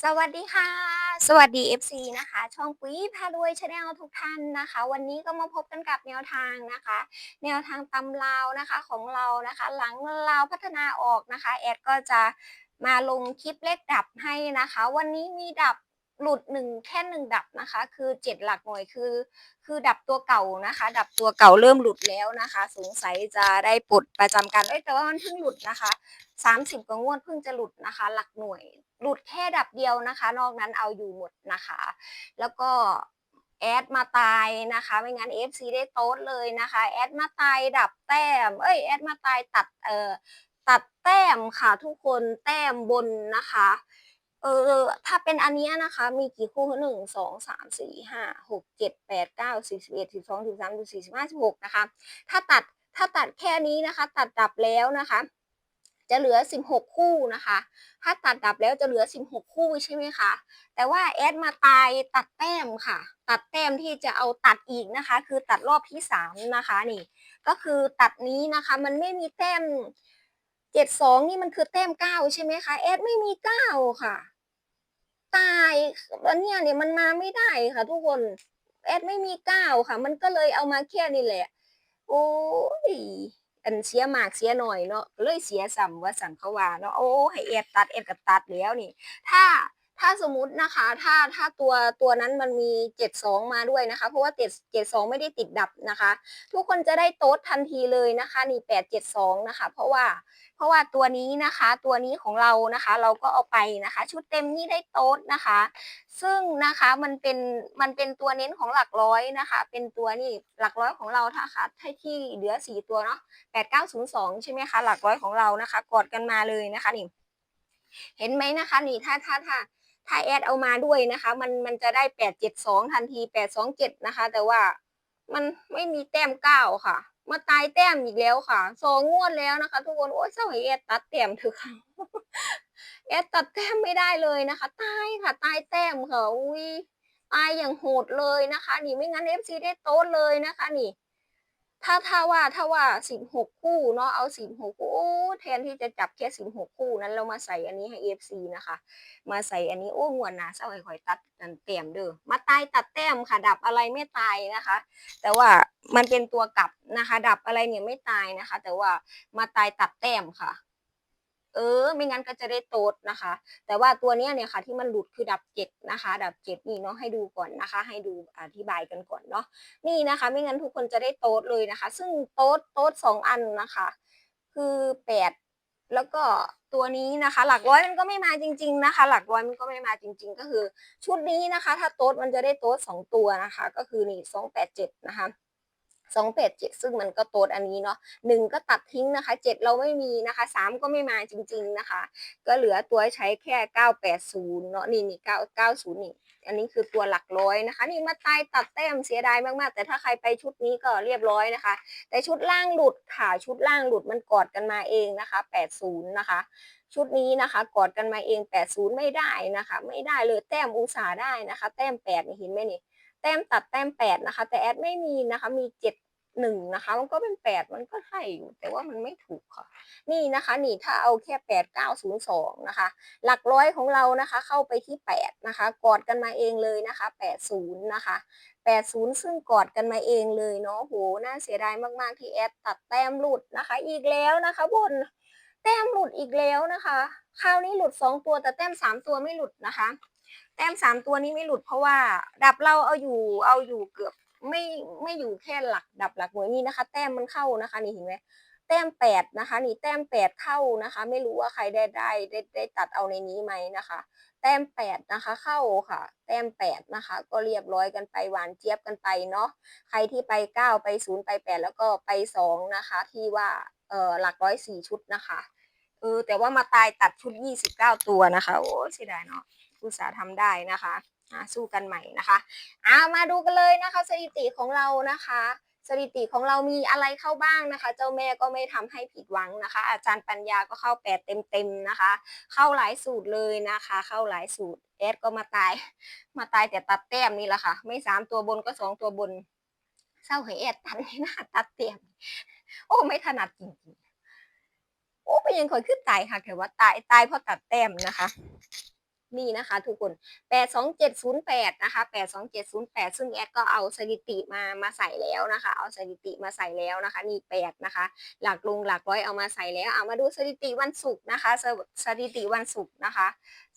สวัสดีค่ะ สวัสดี FC นะคะ ช่องปุ๋ยพารวยชาแนลทุกท่านนะคะ วันนี้ก็มาพบกันกับแนวทางนะคะ แนวทางตำราวนะคะของเรานะคะ หลังเราวพัฒนาออกนะคะ แอดก็จะมาลงคลิปเลขดับให้นะคะ วันนี้มีดับหลุดหนึ่งแค่หนึ่งดับนะคะ คือเจ็ดหลักหน่วยคือ คือดับตัวเก่านะคะ ดับตัวเก่าเริ่มหลุดแล้วนะคะ สงสัยจะได้ปลดประจำการเอ้ยแต่ว่ามันเพิ่งหลุดนะคะ30กว่างวดเพิ่งจะหลุดนะคะ หลักหน่วย หลุดแค่ดับเดียวนะคะ นอกนั้นเอาอยู่หมดนะคะ แล้วก็แอดมาตายนะคะ ไม่งั้น FC ได้โต๊ดเลยนะคะ แอดมาตายดับแต้ม เอ้ยแอดมาตายตัดเอ่อตัดแต้มค่ะทุกคนแต้มบนนะคะเออถ้าเป็นอันเนี้ยนะคะ มีกี่คู่หนึ่งสองสามสี่ห้าหกเจ็ดแปดเก้าสิบสิบเอ็ดสิบสองสิบสามสิบสี่สิบห้าสิบหกนะคะ ถ้าตัดถ้าตัดแค่นี้นะคะ ตัดดับแล้วนะคะ จะเหลือ 16 คู่นะคะ ถ้าตัดดับแล้วจะเหลือ 16 คู่ใช่ไหมคะแต่ว่าแอดมาตายตัดแต้มค่ะ ตัดแต้มที่จะเอาตัดอีกนะคะ คือตัดรอบที่ 3 นะคะนี่ก็คือตัดนี้นะคะมันไม่มีแต้ม 72 นี่มันคือแต้ม 9 ใช่ไหมคะแอดไม่มี 9 ค่ะ ตายแล้วเนี่ยเนี่ยมันมาไม่ได้ค่ะทุกคนแอดไม่มี 9 ค่ะ มันก็เลยเอามาแค่นี้แหละโอ้ย อันเสียมากเสียหน่อยเนาะเลยเสียสัมว่าสันเขาว่าเนาะโอ้ให้เอ็ดตัดเอ็ดกับตัดแล้วนี่ ถ้า ถ้าสมมตินะคะ ถ้าถ้าตัวตัวนั้นมันมีเจ็ดสองมาด้วยนะคะ เพราะว่าเจ็ดเจ็ดสองไม่ได้ติดดับนะคะ ทุกคนจะได้โต๊ดทันทีเลยนะคะนี่แปดเจ็ดสองนะคะ เพราะว่าเพราะว่าตัวนี้นะคะ ตัวนี้ของเรานะคะ เราก็เอาไปนะคะ ชุดเต็มนี่ได้โต๊ดนะคะ ซึ่งนะคะมันเป็นมันเป็นตัวเน้นของหลักร้อยนะคะ เป็นตัวนี่หลักร้อยของเราถ้าค่ะให้ที่เหลือสี่ตัวเนาะแปดเก้าศูนย์สองใช่ไหมคะ หลักร้อยของเรานะคะ กอดกันมาเลยนะคะนี่เห็นไหมนะคะ นี่ถ้าถ้าถ้า ถ้าแอดเอามาด้วยนะคะ มันมันจะได้แปดเจ็ดสองทันทีแปดสองเจ็ดนะคะ แต่ว่ามันไม่มีแต้มเก้าค่ะ มาตายแต้มอีกแล้วค่ะสองงวดแล้วนะคะ ทุกคนโอ้ยเศร้าให้แอดตัดแต้มเถอะค่ะแอดตัดแต้มไม่ได้เลยนะคะตายค่ะตายแต้มค่ะอุ้ยตายอย่างโหดเลยนะคะ นี่ไม่งั้นเอฟซีได้โต๊ดเลยนะคะ นี่ ถ้าถ้าว่าถ้าว่าสิบหกคู่เนาะเอาสิบหกคู่แทนที่จะจับแค่สิบหกคู่นั้นเรามาใส่อันนี้ให้เอฟซีนะคะ มาใส่อันนี้โอ้งวนหนะเศร้าไอ้ข่อยตัดเต็มเด้อมาตายตัดแต้มค่ะ ดับอะไรไม่ตายนะคะ แต่ว่ามันเป็นตัวกลับนะคะ ดับอะไรเนี่ยไม่ตายนะคะ แต่ว่ามาตายตัดแต้มค่ะ เออ ไม่งั้นก็จะได้โต๊ดนะคะ แต่ว่าตัวเนี้ยเนี่ยค่ะที่มันหลุดคือดับเจ็ดนะคะ ดับเจ็ดนี่เนาะให้ดูก่อนนะคะ ให้ดูอธิบายกันก่อนเนาะนี่นะคะ ไม่งั้นทุกคนจะได้โต๊ดเลยนะคะ ซึ่งโต๊ดโต๊ดสองอันนะคะ คือแปดแล้วก็ตัวนี้นะคะ หลักร้อยมันก็ไม่มาจริง ๆนะคะ หลักร้อยมันก็ไม่มาจริง ๆ ก็คือ ชุดนี้นะคะ ถ้าโต๊ดมันจะได้โต๊ดสองตัวนะคะ ก็คือนี่สองแปดเจ็ดนะคะ สองแปดเจ็ดซึ่งมันก็โตดอันนี้เนาะหนึ่งก็ตัดทิ้งนะคะเจ็ดเราไม่มีนะคะสามก็ไม่มาจริง ๆนะคะ ก็เหลือตัวใช้แค่เก้าแปดศูนย์เนาะนี่นี่เก้าเก้าศูนย์นี่อันนี้คือตัวหลักร้อยนะคะ นี่มาตายตัดแต้มเสียดายมากๆ แต่ถ้าใครไปชุดนี้ก็เรียบร้อยนะคะ แต่ชุดล่างหลุดค่ะชุดล่างหลุดมันกอดกันมาเองนะคะ 80 นะคะ ชุดนี้นะคะกอดกันมาเอง 80 ไม่ได้นะคะ ไม่ได้เลยแต้มอุตสาได้นะคะ แต้ม8นี่เห็นไหมนี่ แต้มตัดแต้ม8นะคะ แต่แอดไม่มีนะคะ มี7หนึ่งนะคะ มันก็เป็นแปดมันก็ใช่อยู่ แต่ว่ามันไม่ถูกค่ะ นี่นะคะ นี่ถ้าเอาแค่แปดเก้าศูนย์สองนะคะ หลักร้อยของเรานะคะ เข้าไปที่แปดนะคะ กอดกันมาเองเลยนะคะแปดศูนย์นะคะแปดศูนย์ซึ่งกอดกันมาเองเลยเนาะโหน่าเสียดายมากๆที่แอดตัดแต้มหลุดนะคะ อีกแล้วนะคะบนแต้มหลุดอีกแล้วนะคะ คราวนี้หลุดสองตัวแต่แต้มสามตัวไม่หลุดนะคะ แต้มสามตัวนี้ไม่หลุดเพราะว่า ดับเราเอาอยู่เอาอยู่เกือบไม่ไม่อยู่แค่หลักดับหลักหน่วยนี่นะคะ แต้มมันเข้านะคะนี่เห็นไหมแต้มแปดนะคะ นี่แต้มแปดเข้านะคะ ไม่รู้ว่าใครได้ได้ได้ได้ตัดเอาในนี้ไหมนะคะ แต้มแปดนะคะเข้าค่ะ แต้มแปดนะคะ ก็เรียบร้อยกันไปหวานเจี๊ยบกันไปเนาะใครที่ไปเก้าไปศูนย์ไปแปดแล้วก็ไปสองนะคะ ที่ว่าเออหลักร้อยสี่ชุดนะคะเออแต่ว่ามาตายตัดชุดยี่สิบเก้าตัวนะคะโอ้เสียดายเนาะ อุตสาห์ทำได้นะคะสู้กันใหม่นะคะอามาดูกันเลยนะคะ สถิติของเรานะคะสถิติของเรามีอะไรเข้าบ้างนะคะ เจ้าแม่ก็ไม่ทำให้ผิดหวังนะคะ อาจารย์ปัญญาก็เข้าแปดเต็มๆนะคะ เข้าหลายสูตรเลยนะคะ เข้าหลายสูตรแอดก็มาตาย มาตายแต่ตัดแต้มนี่แหละค่ะ ไม่สามตัวบนก็สองตัวบนเศร้าให้แอดตัดไม่น่าตัดแต้มโอ้ไม่ถนัดจริงๆโอ้เป็นยังคอยขึ้นตายค่ะแต่ว่าตายตายเพราะตัดแต้มนะคะ นี่นะคะทุกคน 82708 นะคะ 82708 ซึ่งแอดก็เอาสถิติมามาใส่แล้วนะคะ เอาสถิติมาใส่แล้วนะคะ นี่ 8 นะคะ หลักลงหลักร้อยเอามาใส่แล้ว เอามาดูสถิติวันศุกร์นะคะสสถิติวันศุกร์นะคะ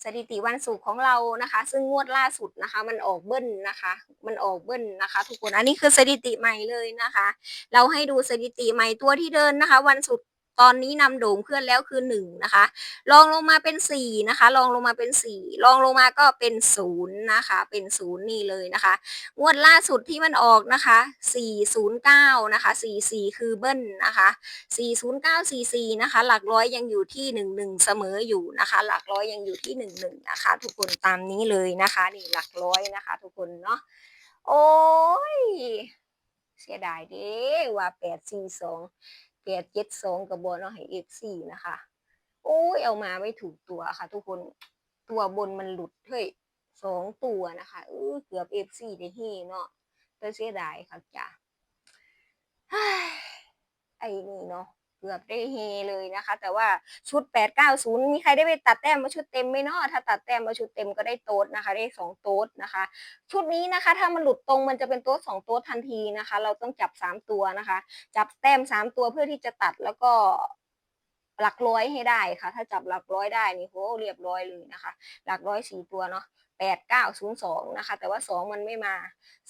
สถิติวันศุกร์ของเรานะคะ ซึ่งงวดล่าสุดนะคะ มันออกเบิ้ลนะคะ มันออกเบิ้ลนะคะ ทุกคน อันนี้คือสถิติใหม่เลยนะคะ เราให้ดูสถิติใหม่ตัวที่เดินนะคะ วันศุกร์ ตอนนี้นำโด่งเพื่อนแล้วคือหนึ่งนะคะลองลงมาเป็นสี่นะคะลองลงมาเป็นสี่ลองลงมาก็เป็นศูนย์นะคะเป็นศูนย์นี่เลยนะคะ งวดล่าสุดที่มันออกนะคะสี่ศูนย์เก้านะคะสี่สี่คือเบิ้ลนะคะสี่ศูนย์เก้าสี่สี่นะคะหลักร้อยยังอยู่ที่หนึ่งหนึ่งเสมออยู่นะคะ หลักร้อยยังอยู่ที่หนึ่งหนึ่งนะคะ ทุกคนตามนี้เลยนะคะนี่หลักร้อยนะคะ ทุกคนเนาะโอ้ยเสียดายเด้ว่าแปดสี่สอง แปดเจ็ดสองกับบอลเนาะให้เอฟซีนะคะ โอ้ยเอามาไม่ถูกตัวค่ะ ทุกคนตัวบนมันหลุดเฮ้ยสองตัวนะคะเออเกือบเอฟซีได้เฮเนาะแต่เสียดายค่ะจ้ะไอ้นี่เนาะ กือบได้เฮเลยนะคะ แต่ว่าชุดแปดเก้าศูนย์มีใครได้ไปตัดแต้มมาชุดเต็มไหมเนาะถ้าตัดแต้มมาชุดเต็มก็ได้โต๊ดนะคะ ได้สองโต๊ดนะคะ ชุดนี้นะคะ ถ้ามันหลุดตรงมันจะเป็นโต๊ดสองโต๊ดทันทีนะคะ เราต้องจับสามตัวนะคะ จับแต้มสามตัวเพื่อที่จะตัดแล้วก็หลักร้อยให้ได้ค่ะ ถ้าจับหลักร้อยได้นี่โหเรียบร้อยเลยนะคะ หลักร้อยสี่ตัวเนาะแปดเก้าศูนย์สองนะคะ แต่ว่าสองมันไม่มา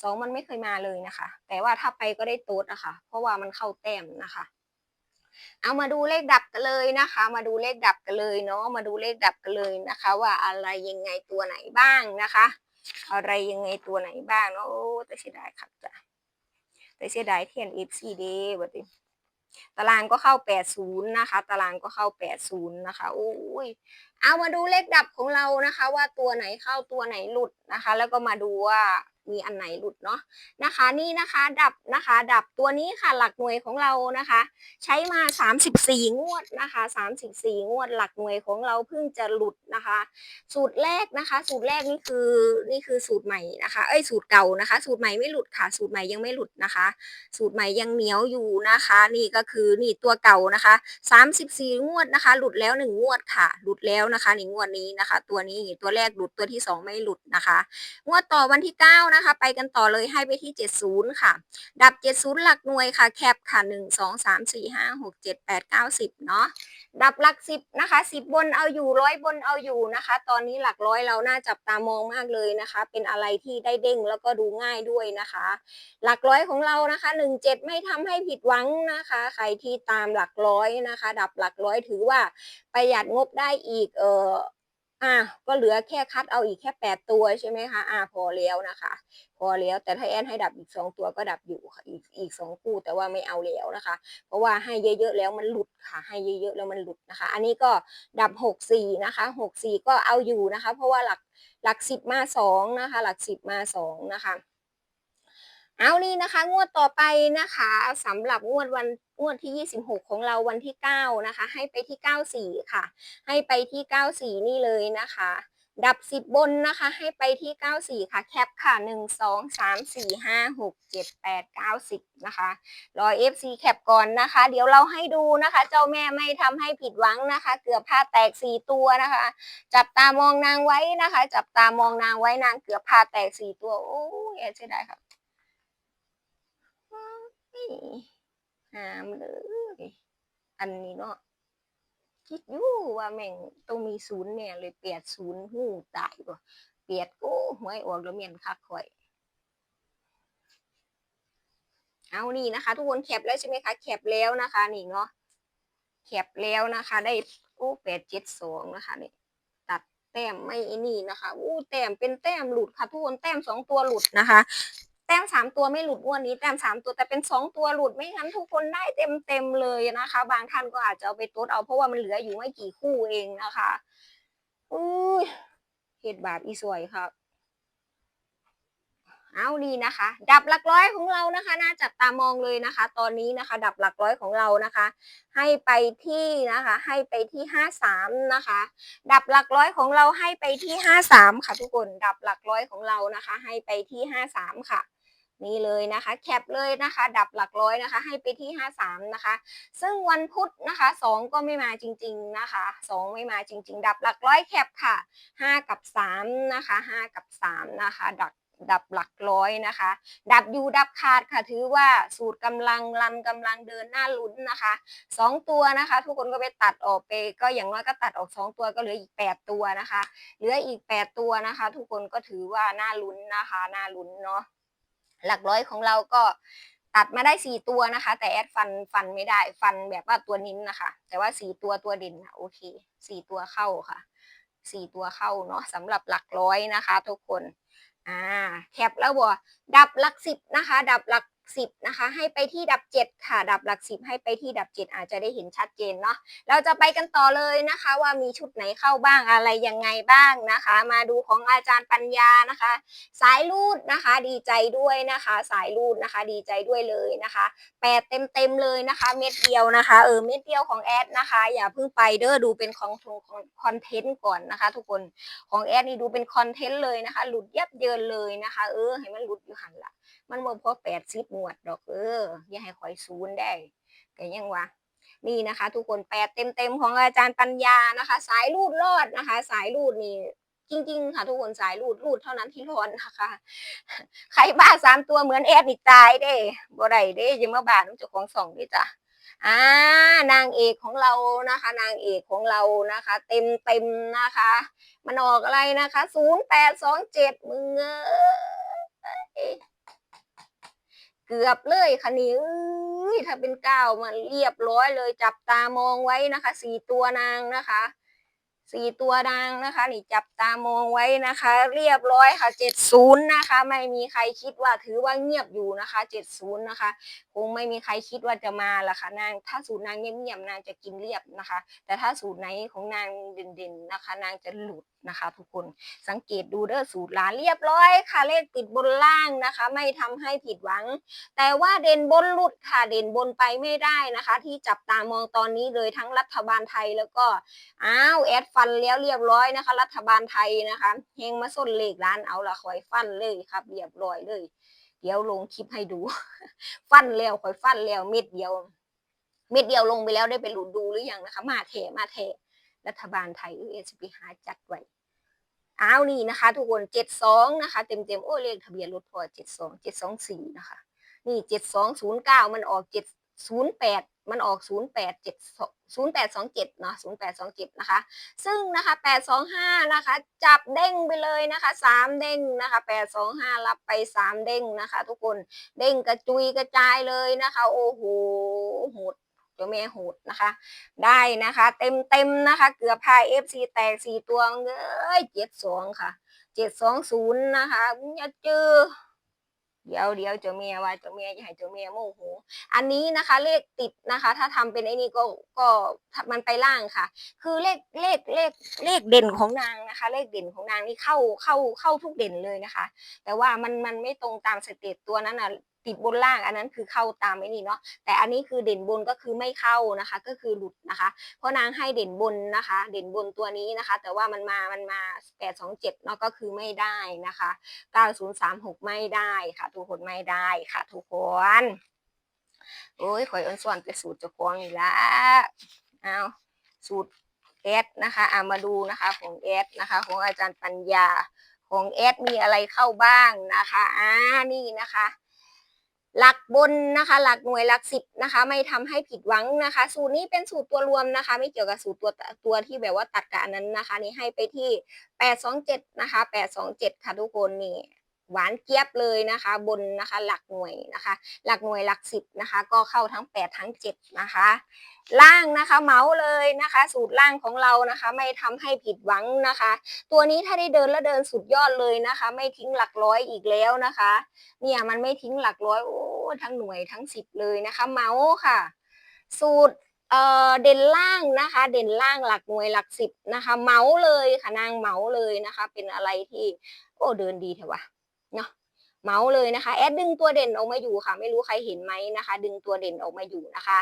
สองมันไม่เคยมาเลยนะคะ แต่ว่าถ้าไปก็ได้โต๊ดนะคะ เพราะว่ามันเข้าแต้มนะคะ เอามาดูเลขดับกันเลยนะคะ มาดูเลขดับกันเลยเนาะมาดูเลขดับกันเลยนะคะ ว่าอะไรยังไงตัวไหนบ้างนะคะ อะไรยังไงตัวไหนบ้างเนาะโอ้แต่เสียดายครับจ้ะแต่เสียดายเทียนเอฟซีเดย์บัดนี้ตารางก็เข้า 80 นะคะ ตารางก็เข้า 80 นะคะ โอ้ย เอามาดูเลขดับของเรานะคะ ว่าตัวไหนเข้าตัวไหนหลุดนะคะ แล้วก็มาดูว่า มีอันไหนหลุดเนาะนะคะ นี่นะคะ ดับนะคะ ดับตัวนี้ค่ะหลักหน่วยของเรานะคะ ใช้มา 34 งวดนะคะ 34 งวดหลักหน่วยของเราเพิ่งจะหลุดนะคะ สูตรแรกนะคะ สูตรแรกนี่คือนี่คือสูตรใหม่นะคะเอ้ยสูตรเก่านะคะ สูตรใหม่ไม่หลุดค่ะ สูตรใหม่ยังไม่หลุดนะคะ สูตรใหม่ยังเหนียวอยู่นะคะ นี่ก็คือนี่ตัวเก่านะคะ 34 งวดนะคะ หลุดแล้ว 1 งวดค่ะ หลุดแล้วนะคะนี่งวดนี้นะคะ ตัวนี้ตัวแรกหลุดตัวที่ 2 ไม่หลุดนะคะ งวดต่อวันที่9นะคะ ไปกันต่อเลยให้ไปที่ 70 ค่ะ ดับ 70 หลักหน่วยค่ะ แคปค่ะ 1 2 3 4 5 6 7 8 9 10 เนาะ ดับหลักสิบนะคะสิบบนเอาอยู่ร้อยบนเอาอยู่นะคะ ตอนนี้หลักร้อยเราน่าจับตามองมากเลยนะคะ เป็นอะไรที่ได้เด้งแล้วก็ดูง่ายด้วยนะคะ หลักร้อยของเรานะคะหนึ่งเจ็ดไม่ทำให้ผิดหวังนะคะ ใครที่ตามหลักร้อยนะคะ ดับหลักร้อยถือว่าประหยัดงบได้อีก เออ อะก็เหลือแค่คัดเอาอีกแค่แปดตัวใช่ไหมคะอะพอแล้วนะคะ พอแล้วแต่ถ้าแอนให้ดับอีกสองตัวก็ดับอยู่ค่ะอีกอีกสองคู่แต่ว่าไม่เอาแล้วนะคะ เพราะว่าให้เยอะๆแล้วมันหลุดค่ะ ให้เยอะๆแล้วมันหลุดนะคะ อันนี้ก็ดับหกสี่นะคะหกสี่ก็เอาอยู่นะคะ เพราะว่าหลักหลักสิบมาสองนะคะ หลักสิบมาสองนะคะ เอานี่นะคะ งวดต่อไปนะคะสำหรับงวดวันงวดที่ 26 ของเราวันที่ 9 นะคะ ให้ไปที่ 94 ค่ะ ให้ไปที่ 94 นี่เลยนะคะ ดับ 10 บนนะคะ ให้ไปที่ 94 ค่ะ แคปค่ะ 1 2 3 4 5 6 7 8 9 10 นะคะ รอ FC แคปก่อนนะคะ เดี๋ยวเราให้ดูนะคะ เจ้าแม่ไม่ทำให้ผิดหวังนะคะ เกือบผ้าแตก 4 ตัวนะคะ จับตามองนางไว้นะคะ จับตามองนางไว้นางเกือบผ้าแตก 4 ตัว โอ้ยเสียดายค่ะ หามเลยอันนี้เนาะคิดอยู่ว่าแม่งต้องมีศูนย์เนี่ยเลยเปียดศูนย์หูตายบ่เปียดโอ้หวยออกแล้วเมียนคักข่อย เอานี่นะคะ ทุกคนแคปแล้วใช่ไหมคะแคปแล้วนะคะ นี่เนาะแคปแล้วนะคะ ได้โอ้แปดเจ็ดสองนะคะนี่ตัดแต้มไม่นี่นะคะอู้แต้มเป็นแต้มหลุดค่ะ ทุกคนแต้มสองตัวหลุดนะคะ แต้มสามตัวไม่หลุดงวดนี้แต้มสามตัวแต่เป็นสองตัวหลุดไม่งั้นทุกคนได้เต็มเต็มเลยนะคะ บางท่านก็อาจจะเอาไปตดเอาเพราะว่ามันเหลืออยู่ไม่กี่คู่เองนะคะอุ้ยเหตุบาปอีสวยครับเอาดีนะคะ ดับหลักร้อยของเรานะคะ น่าจับตามองเลยนะคะ ตอนนี้นะคะ ดับหลักร้อยของเรานะคะ ให้ไปที่นะคะ ให้ไปที่ห้าสามนะคะ ดับหลักร้อยของเราให้ไปที่ห้าสามค่ะ ทุกคนดับหลักร้อยของเรานะคะ ให้ไปที่ห้าสามค่ะ นี่เลยนะคะ แคปเลยนะคะ ดับหลักร้อยนะคะ ให้ไปที่ 53 นะคะ ซึ่งวันพุธนะคะ 2 ก็ไม่มาจริง ๆนะคะ 2 ไม่มาจริง ๆ ดับหลักร้อยแคปค่ะ 5 กับ 3 นะคะ 5 กับ 3 นะคะ ดับดับหลักร้อยนะคะ ดับยูดับขาดค่ะ ถือว่าสูตรกำลังรันกำลังเดินหน้าลุ้นนะคะสองตัวนะคะ ทุกคนก็ไปตัดออกไป ก็อย่างน้อยก็ตัดออกสองตัวก็เหลืออีกแปดตัวนะคะ เหลืออีกแปดตัวนะคะ ทุกคนก็ถือว่าน่าลุ้นนะคะ น่าลุ้นเนาะ หลักร้อยของเราก็ตัดมาได้สี่ตัวนะคะ แต่แอดฟันฟันไม่ได้ ฟันแบบว่าตัวนิ้นนะคะ แต่ว่าสี่ตัวตัวเด่นนะโอเคสี่ตัวเข้าค่ะสี่ตัวเข้าเนาะสำหรับหลักร้อยนะคะ ทุกคนอ่าแคปแล้วบ่ดับหลักสิบนะคะ ดับหลัก สิบนะคะ ให้ไปที่ดับเจ็ดค่ะ ดับหลักสิบให้ไปที่ดับเจ็ดอาจจะได้เห็นชัดเจนเนาะเราจะไปกันต่อเลยนะคะ ว่ามีชุดไหนเข้าบ้างอะไรยังไงบ้างนะคะ มาดูของอาจารย์ปัญญานะคะ สายรูดนะคะ ดีใจด้วยนะคะ สายรูดนะคะ ดีใจด้วยเลยนะคะแปดเต็มเต็มเลยนะคะ เม็ดเดียวนะคะเออเม็ดเดียวของแอดนะคะ อย่าเพิ่งไปเด้อดูเป็นของของคอนเทนต์ก่อนนะคะ ทุกคนของแอดนี่ดูเป็นคอนเทนต์เลยนะคะ หลุดยับเยินเลยนะคะ เออให้มันหลุดอยู่หันละมันบ่พอแปดสิบหมวดดอกเอออย่าให้คอยซูนได้แต่ยังวะนี่นะคะ ทุกคนแปดเต็มๆของอาจารย์ปัญญานะคะ สายรูดรอดนะคะ สายรูดนี่จริงๆ ค่ะทุกคนสายรูดรูดเท่านั้นที่รอดนะคะ ใครบ้าสามตัวเหมือนแอดนี่ตายเด้บ่ได้เด้ยังมาบ้านเจ้าของสองด้วยจ้ะอ่านางเอกของเรานะคะ นางเอกของเรานะคะ เต็มเต็มนะคะ มันออกอะไรนะคะศูนย์แปดสองเจ็ดมึงเอ้ เกือบเลยค่ะนี่เอ้ยถ้าเป็นเก้ามันเรียบร้อยเลยจับตามองไว้นะคะสี่ตัวนางนะคะ สี่ตัวนางนะคะ นี่จับตามองไว้นะคะ เรียบร้อยค่ะเจ็ดศูนย์นะคะ ไม่มีใครคิดว่าถือว่าเงียบอยู่นะคะเจ็ดศูนย์นะคะคงไม่มีใครคิดว่าจะมาละค่ะนางถ้าสูตรนางเงียบๆนางจะกินเรียบนะคะ แต่ถ้าสูตรไหนของนางเด่นๆนะคะ นางจะหลุดนะคะ ทุกคนสังเกตดูเด้อสูตรหลานเรียบร้อยค่ะเลขติดบนล่างนะคะ ไม่ทำให้ผิดหวัง แต่ว่าเด่นบนหลุดค่ะเด่นบนไปไม่ได้นะคะ ที่จับตามองตอนนี้เลยทั้งรัฐบาลไทยแล้วก็อ้าวแอดฟันแล้วเรียบร้อยนะคะ รัฐบาลไทยนะคะเฮงมาส้นเลขร้านเอาละคอยฟันเลยครับ เรียบร้อยเลย เดี๋ยวลงคลิปให้ดู ฟันแล้วคอยฟันแล้วเม็ดเดียว เม็ดเดียวลงไปแล้วได้ไปหลุดดูหรือยังนะคะ มาเทมาเทรัฐบาลไทยเอสพีหาจัดไว้อ้าวนี่นะคะ ทุกคนเจ็ดสองนะคะเต็มเต็มโอ้เลขทะเบียนรถพอเจ็ดสองเจ็ดสองสี่นะคะ นี่เจ็ดสองศูนย์เก้ามันออกเจ็ด ศูนย์แปดมันออกศูนย์แปดเจ็ดศูนย์แปดสองเจ็ดเนาะศูนย์แปดสองเจ็ดนะคะ ซึ่งนะคะแปดสองห้านะคะ จับเด้งไปเลยนะคะสามเด้งนะคะแปดสองห้ารับไปสามเด้งนะคะ ทุกคน เด้งกระจุยกระจายเลยนะคะ โอ้โหโหดเจ้าแม่โหดนะคะ ได้นะคะ เต็มเต็มนะคะ เกือบพายเอฟซีแตกสี่ตัวเอ้ยเจ็ดสองค่ะเจ็ดสองศูนย์นะคะอย่าเจอ เดี๋ยวเดี๋ยวเจ้าเมียว่าเจ้าเมียอย่าให้เจ้าเมียโมโหอันนี้นะคะเลขติดนะคะ ถ้าทำเป็นไอ้นี่ก็ก็มันไปล่างค่ะ คือเลขเลขเลขเลขเด่นของนางนะคะ เลขเด่นของนางนี่เข้าเข้าเข้าทุกเด่นเลยนะคะ แต่ว่ามันมันไม่ตรงตามสเตตตัวนั้นอะ ติดบนล่างอันนั้นคือเข้าตามไอ้นี่เนาะแต่อันนี้คือเด่นบนก็คือไม่เข้านะคะ ก็คือหลุดนะคะ เพราะนางให้เด่นบนนะคะ เด่นบนตัวนี้นะคะ แต่ว่ามันมามันมาแปดสองเจ็ดเนาะก็คือไม่ได้นะคะ9036ไม่ได้ค่ะ ทุกคนไม่ได้ค่ะ ทุกคนโอ้ยข่อยอนส่วนไปสูตรจะควงอีกแล้วเอาสูตรแอดนะคะอามาดูนะคะของแอดนะคะ ของอาจารย์ปัญญาของแอดมีอะไรเข้าบ้างนะคะอ่านี่นะคะ หลักบนนะคะ หลักหน่วยหลักสิบนะคะ ไม่ทำให้ผิดหวังนะคะ สูตรนี้เป็นสูตรตัวรวมนะคะ ไม่เกี่ยวกับสูตรตัวตัวที่แบบว่าตัดกับอันนั้นนะคะ นี่ให้ไปที่แปดสองเจ็ดนะคะแปดสองเจ็ดค่ะทุกคนนี่ หวานเจี๊ยบเลยนะคะ บนนะคะหลักหน่วยนะคะ หลักหน่วยหลักสิบนะคะ ก็เข้าทั้งแปดทั้งเจ็ดนะคะ ล่างนะคะเมาส์เลยนะคะ สูตรล่างของเรานะคะ ไม่ทำให้ผิดหวังนะคะ ตัวนี้ถ้าได้เดินแล้วเดินสุดยอดเลยนะคะ ไม่ทิ้งหลักร้อยอีกแล้วนะคะ เนี่ยมันไม่ทิ้งหลักร้อยโอ้ทั้งหน่วยทั้งสิบเลยนะคะ เมาส์ค่ะ สูตรเออเด่นล่างนะคะ เด่นล่างหลักหน่วยหลักสิบนะคะ เมาส์เลยค่ะนางเมาส์เลยนะคะ เป็นอะไรที่ โอ้เดินดีเถอะวะ เมาส์เลยนะคะ แอดดึงตัวเด่นออกมาอยู่ค่ะ ไม่รู้ใครเห็นไหมนะคะ ดึงตัวเด่นออกมาอยู่นะคะ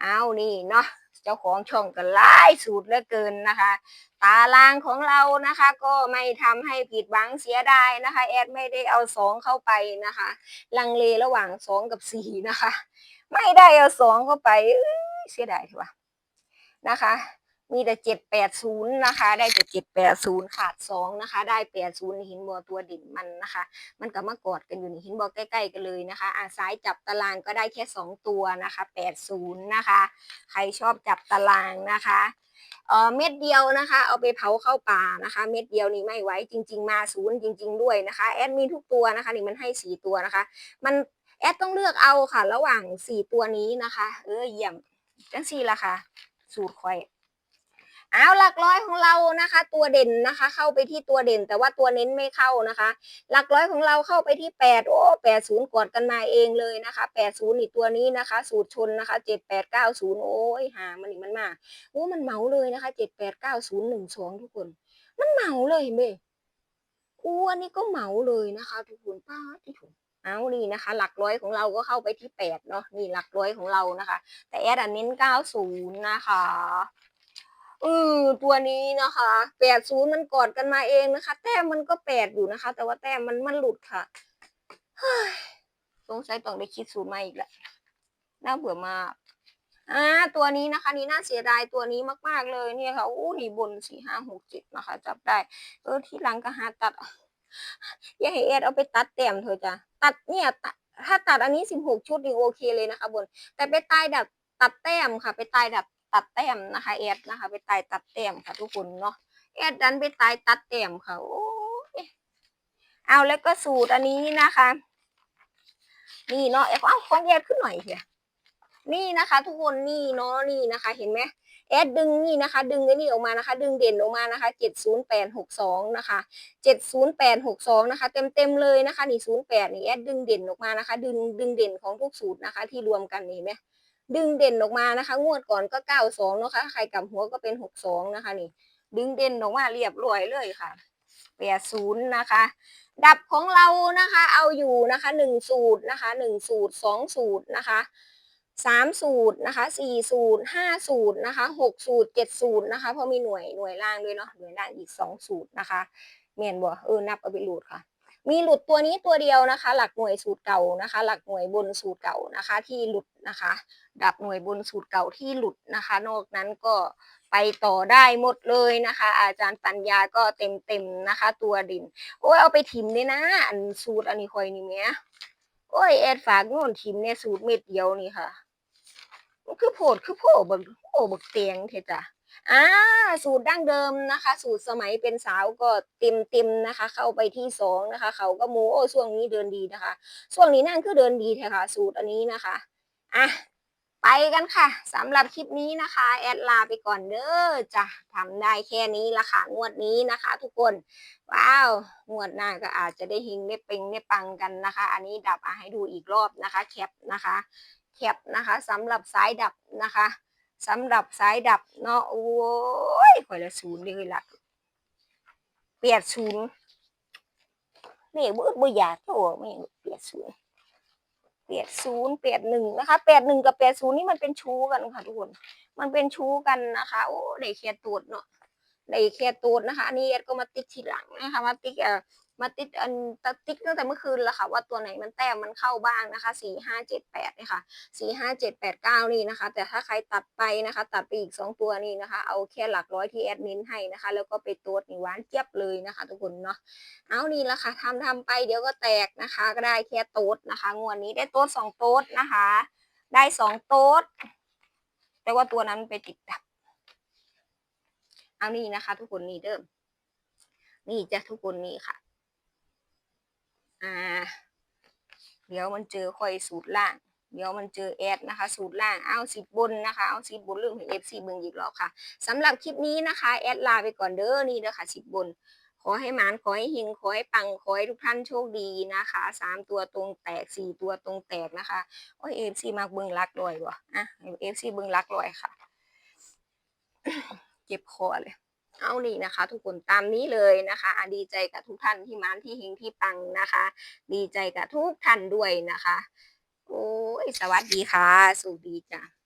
เอานี่เนาะเจ้าของช่องก็ไล่สูตรเหลือเกินนะคะ ตารางของเรานะคะ ก็ไม่ทำให้ผิดหวังเสียดายนะคะ แอดไม่ได้เอาสองเข้าไปนะคะ ลังเลระหว่างสองกับสี่นะคะ ไม่ได้เอาสองเข้าไปเอ้ยเสียดายทีว่านะคะ มีแต่เจ็ดแปดศูนย์นะคะ ได้แต่เจ็ดแปดศูนย์ขาดสองนะคะ ได้แปดศูนย์หินบัวตัวเด่นมันนะคะ มันก็มากอดกันอยู่ในหินบัวใกล้ๆกันเลยนะคะอาซ้ายจับตารางก็ได้แค่สองตัวนะคะแปดศูนย์นะคะ ใครชอบจับตารางนะคะเออเม็ดเดียวนะคะ เอาไปเผาเข้าป่านะคะ เม็ดเดียวนี่ไม่ไหวจริง ๆ มาศูนย์จริง ๆ ด้วยนะคะแอดมีทุกตัวนะคะนี่มันให้สี่ตัวนะคะ มันแอดต้องเลือกเอาค่ะ ระหว่างสี่ตัวนี้นะคะ เออเยี่ยมจังสี่ละค่ะ สูตรควาย เอาหลักร้อยของเรานะคะ ตัวเด่นนะคะ เข้าไปที่ตัวเด่น แต่ว่าตัวเน้นไม่เข้านะคะ หลักร้อยของเราเข้าไปที่แปดโอ้แปดศูนย์กดกันมาเองเลยนะคะแปดศูนย์นี่ตัวนี้นะคะ สูตรชนนะคะเจ็ดแปดเก้าศูนย์โอ้ยหามันนี่มันมาโอ้มันเหมาเลยนะคะเจ็ดแปดเก้าศูนย์หนึ่งสองทุกคน มันเหมาเลยเห็นไหมอู้อันนี้ก็เหมาเลยนะคะ ทุกคนป้าที่ถูกเอานี่นะคะ หลักร้อยของเราก็เข้าไปที่แปดเนาะนี่หลักร้อยของเรานะคะ แต่แอดอันเน้นเก้าศูนย์นะคะ เออตัวนี้นะคะแปดศูนย์มันกอดกันมาเองนะคะ แต้มมันก็แปดอยู่นะคะ แต่ว่าแต้มมันมันหลุดค่ะเฮ้ยสงสัยต้องได้คิดสูตรมาอีกแหละน่าเบื่อมากอ่าตัวนี้นะคะ นี่น่าเสียดายตัวนี้มากๆเลยเนี่ยค่ะอู้นี่บนสี่ห้าหกเจ็ดนะคะ จับได้เออที่หลังก็หาตัดอย่าให้เอ็ดเอาไปตัดแต้มเถอะจ้ะตัดเนี่ยตัดถ้าตัดอันนี้สิบหกชุดนี่โอเคเลยนะคะ บน แต่ไปตายดับตัดแต้มค่ะ ไปตายดับ ตัดแต้มนะคะเอ็ดนะคะ ไปตายตัดแต้มค่ะทุกคนเนาะเอ็ดดันไปตายตัดแต้มค่ะโอ้ยเอาแล้วก็สูตรอันนี้นะคะ นี่เนาะเอ้าของเอ็ดขึ้นหน่อยเถอะนี่นะคะ ทุกคนนี่เนาะนี่นะคะ เห็นไหมแอดดึงนี่นะคะ ดึงไอ้นี่ออกมานะคะ ดึงเด่นออกมานะคะเจ็ดศูนย์แปดหกสองนะคะเจ็ดศูนย์แปดหกสองนะคะ เต็มเต็มเลยนะคะนี่ศูนย์แปดนี่แอดดึงเด่นออกมานะคะ ดึงดึงเด่นของทุกสูตรนะคะ ที่รวมกันนี่เห็นไหม ดึงเด่นออกมานะคะ งวดก่อนก็เก้าสองนะคะใครกลับหัวก็เป็นหกสองนะคะนี่ ดึงเด่นออกมาเรียบร้อยเลยค่ะแปดศูนย์นะคะ ดับของเรานะคะ เอาอยู่นะคะหนึ่งสูตรนะคะหนึ่งสูตรสองสูตรนะคะสามสูตรนะคะสี่สูตรห้าสูตรนะคะหกสูตรเจ็ดสูตรนะคะเพราะมีหน่วยหน่วยล่างด้วยเนาะหน่วยล่างอีกสองสูตรนะคะเมียนบ่เออนับเอาไปหลุดค่ะ มีหลุดตัวนี้ตัวเดียวนะคะ หลักหน่วยสูตรเก่านะคะ หลักหน่วยบนสูตรเก่านะคะ ที่หลุดนะคะ ดับหน่วยบนสูตรเก่าที่หลุดนะคะ นอกนั้นก็ไปต่อได้หมดเลยนะคะ อาจารย์ปัญญาก็เต็มเต็มนะคะ ตัวดิน โอ้ยเอาไปถิมเลยนะ อันสูตรอันนี้คอยนี่เมียโอ้ยแอดฝากโน่นถิมเนี่ยสูตรเม็ดเดียวนี่ค่ะมันคือโพดคือโพบักโพบักเตียงเทจ้ะ อ่าสูตรดั้งเดิมนะคะ สูตรสมัยเป็นสาวก็เต็มเต็มนะคะ เข้าไปที่สองนะคะ เขาก็มูโอ้ช่วงนี้เดินดีนะคะช่วงนี้นั่นคือเดินดีแท้ค่ะ สูตรอันนี้นะคะอะไปกันค่ะสำหรับคลิปนี้นะคะ แอดลาไปก่อนเด้อจ้ะทำได้แค่นี้ละค่ะงวดนี้นะคะ ทุกคน ว้าวงวดหน้าก็อาจจะได้หิงได้เปงได้ปังกันนะคะ อันนี้ดับอะให้ดูอีกรอบนะคะ แคปนะคะ แคปนะคะสำหรับสายดับนะคะ สำหรับสายดับเนาะโอ้ยข่อยละศูนย์เลยละเปียดศูนย์นี่บ่บ่อยากโตไม่เปียดศูนย์เปียดศูนย์เปียดหนึ่งนะคะแปดหนึ่งกับแปดศูนย์นี่มันเป็นชู้กันค่ะทุกคน มันเป็นชู้กันนะคะ โอ้ได้เคลียร์ตูดเนาะได้เคลียร์ตูดนะคะอันนี้เอ็ดก็มาติ๊กทีหลังนะคะมาติ๊กเอ่อ มาติ๊กอันติ๊กตั้งแต่เมื่อคืนแล้วค่ะ ว่าตัวไหนมันแต้มมันเข้าบ้างนะคะสี่ห้าเจ็ดแปดเนี่ยค่ะสี่ห้าเจ็ดแปดเก้านี่นะคะ แต่ถ้าใครตัดไปนะคะ ตัดไปอีกสองตัวนี่นะคะ เอาแค่หลักร้อยที่แอดมินให้นะคะ แล้วก็ไปตัวนี่หวานเจี๊ยบเลยนะคะ ทุกคนเนาะเอานี่ละค่ะทำทำไปเดี๋ยวก็แตกนะคะ ก็ได้แค่โต๊ดนะคะงวดนี้ได้โต๊ดสองโต๊ดนะคะ ได้สองโต๊ดแต่ว่าตัวนั้นไปติดดับเอานี่นะคะ ทุกคนนี่เดิมนี่จะทุกคนนี่ค่ะ อ่า เดี๋ยวมันเจอค่อยสูตรล่าง เดี๋ยวมันเจอแอดนะคะ สูตรล่าง เอาสิบบนนะคะ เอาสิบบนเรื่องของเอฟซีเบิงอีกรอบค่ะสำหรับคลิปนี้นะคะ แอดลาไปก่อนเด้อ นี่เด้อค่ะสิบบน ขอให้หมานขอให้เฮงขอให้ปัง ขอให้ทุกท่านโชคดีนะคะสามตัวตรงแตกสี่ตัวตรงแตกนะคะ โอ้ยเอฟซีมากเบิ้งรักลอยวะอะเอฟซีเบิ้งรักลอยค่ะเจ็บคอเลย เอานี่นะคะ ทุกคนตามนี้เลยนะคะดีใจกับทุกท่านที่มานที่เฮงที่ปังนะคะ ดีใจกับทุกท่านด้วยนะคะ โอ้ยสวัสดีค่ะสุขดีจ้ะ